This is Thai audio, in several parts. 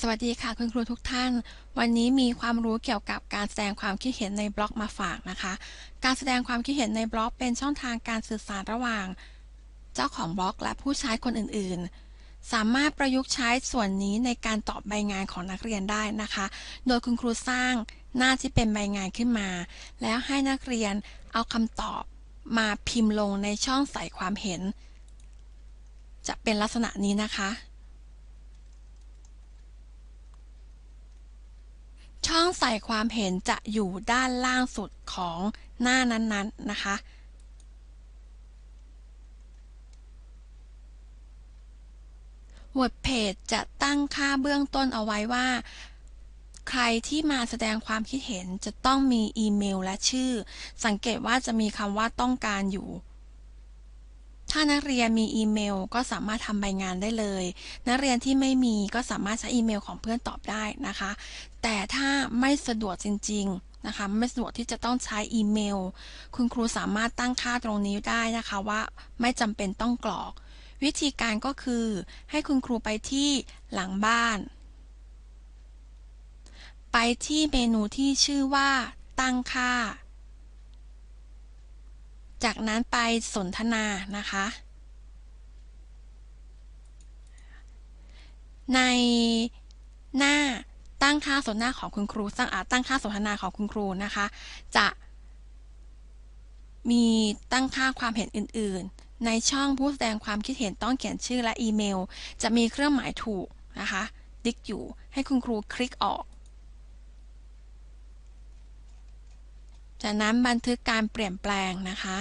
สวัสดีค่ะคุณครูทุกท่าน วันนี้มีความรู้เกี่ยวกับการแสดงความคิดเห็นในบล็อกมาฝากนะคะ การแสดงความคิดเห็นในบล็อกเป็นช่องทางการสื่อสารระหว่าง เจ้าของบล็อกและผู้ใช้คนอื่นๆ สามารถประยุกต์ใช้ส่วนนี้ในการตอบใบงานของนักเรียนได้นะคะ โดยคุณครูสร้างหน้าที่เป็นใบงานขึ้นมา แล้วให้นักเรียนเอาคำตอบมาพิมพ์ลงในช่องใส่ความเห็น จะเป็นลักษณะนี้นะคะ ช่องใส่ความเห็นจะอยู่ด้านล่างสุดของหน้านั้นๆนนนะคะ Word Page จะตั้งค่าเบื้องต้นเอาไว้ว่า ใครที่มาแสดงความคิดเห็นจะต้องมีอีเมลและชื่อ สังเกตว่าจะมีคำว่าต้องการอยู่ ถ้านักเรียนมีอีเมลก็สามารถทำใบงานได้เลย นักเรียนที่ไม่มีก็สามารถใช้อีเมลของเพื่อนตอบได้นะคะ แต่ถ้าไม่สะดวกจริง ๆนะคะ ไม่สะดวกที่จะต้องใช้อีเมล คุณครูสามารถตั้งค่าตรงนี้ได้นะคะว่าไม่จำเป็นต้องกรอก วิธีการก็คือให้คุณครูไปที่หลังบ้าน ไปที่เมนูที่ชื่อว่า ตั้งค่า จากนั้นไปสนทนานะคะ ในหน้าตั้งค่าสนทนาของคุณครูตั้งตั้งค่าสนทนาของคุณครูนะคะ จะมีตั้งค่าความเห็นอื่น ๆ ในช่องผู้แสดงความคิดเห็นต้องเขียนชื่อและอีเมล จะมีเครื่องหมายถูกนะคะติ๊กอยู่ให้คุณครูคลิกออก จากนั้นบันทึกการเปลี่ยนแปลงนะคะ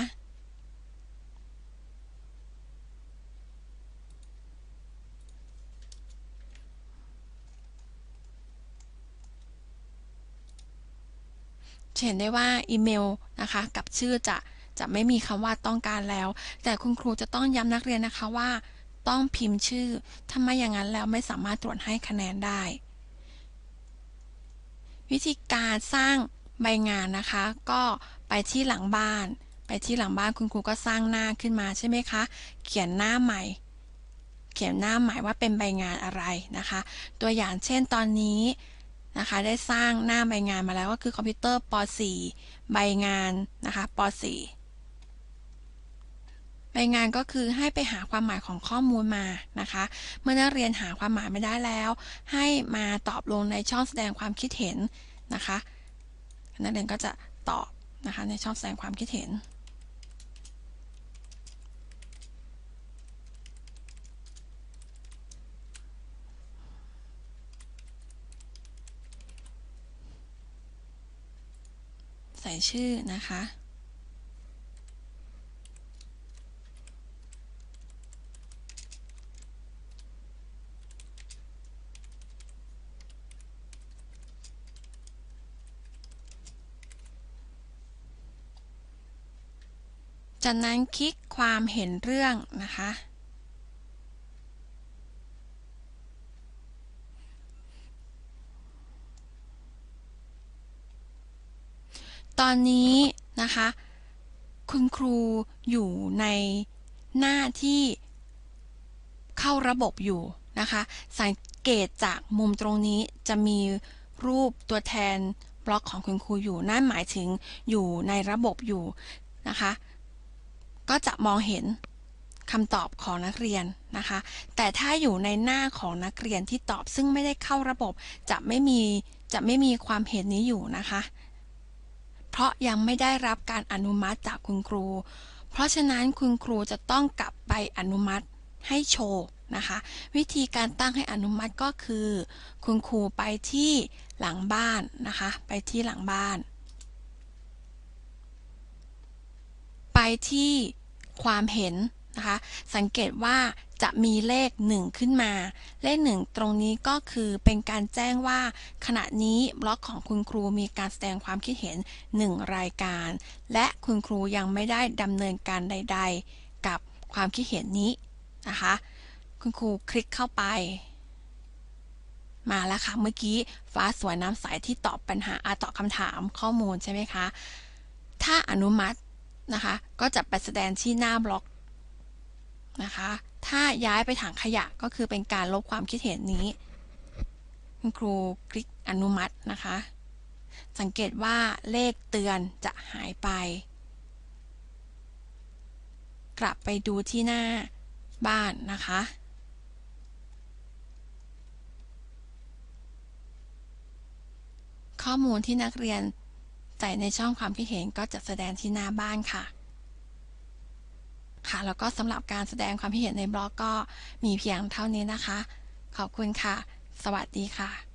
เห็นได้ว่าอีเมลนะคะ กับชื่อจะจะไม่มีคำว่าต้องการแล้ว แต่คุณครูจะต้องย้ำนักเรียนนะคะว่า ต้องพิมพ์ชื่อถ้าไม่อย่างนั้นแล้วไม่สามารถตรวจให้คะแนนได้ วิธีการสร้าง ใบงานนะคะ ก็ไปที่หลังบ้าน ไปที่หลังบ้านคุณครูก็สร้างหน้าขึ้นมาใช่ไหมคะ เขียนหน้าใหม่ เขียนหน้าใหม่ว่าเป็นใบงานอะไรนะคะ ตัวอย่างเช่นตอนนี้นะคะได้สร้างหน้าใบงานมาแล้วก็คือคอมพิวเตอร์ป .4 ใบงานนะคะป .4 ใบงานก็คือให้ไปหาความหมายของข้อมูลมานะคะ เมื่อนักเรียนหาความหมายไม่ได้แล้ว ให้มาตอบลงในช่องแสดงความคิดเห็นนะคะ นักเรียนก็จะตอบนะคะในช่องแสดงความคิดเห็น ใส่ชื่อนะคะ จากนั้นคลิกความเห็นเรื่องนะคะ ตอนนี้นะคะ คุณครูอยู่ในหน้าที่เข้าระบบอยู่นะคะ สังเกตจากมุมตรงนี้จะมีรูปตัวแทนบล็อกของคุณครูอยู่ นั่นหมายถึงอยู่ในระบบอยู่นะคะ ก็จะมองเห็นคำตอบของนักเรียนนะคะ แต่ถ้าอยู่ในหน้าของนักเรียนที่ตอบซึ่งไม่ได้เข้าระบบจะไม่มีจะไม่มีความเห็นนี้อยู่นะคะ เพราะยังไม่ได้รับการอนุมัติจากคุณครู เพราะฉะนั้นคุณครูจะต้องกลับไปอนุมัติให้โชว์นะคะ วิธีการตั้งให้อนุมัติก็คือ คุณครูไปที่หลังบ้านนะคะ ไปที่หลังบ้าน ไปที่ความเห็นนะคะ สังเกตว่าจะมีเลข 1 ขึ้นมา เลข 1 ตรงนี้ก็คือเป็นการแจ้งว่า ขณะนี้บล็อกของคุณครูมีการแสดงความคิดเห็น 1 รายการ และคุณครูยังไม่ได้ดำเนินการใด ๆ กับความคิดเห็นนี้นะคะ คุณครูคลิกเข้าไป มาแล้วค่ะเมื่อกี้ฟ้าสวยน้ำใสที่ตอบปัญหาอาตอบคำถามข้อมูลใช่ไหมคะ ถ้าอนุมัติ นะคะ ก็จะไปแสดงที่หน้าบล็อกนะคะ ถ้าย้ายไปถังขยะก็คือเป็นการลบความคิดเห็นนี้ คุณครูคลิกอนุมัตินะคะ สังเกตว่าเลขเตือนจะหายไป กลับไปดูที่หน้าบ้านนะคะข้อมูลที่นักเรียน ส่ในช่องความคิดเห็นก็จะแสดงที่หน้าบ้านค่ะ ค่ะ แล้วก็สำหรับการแสดงความคิดเห็นในบล็อกก็มีเพียงเท่านี้นะคะ ขอบคุณค่ะ สวัสดีค่ะ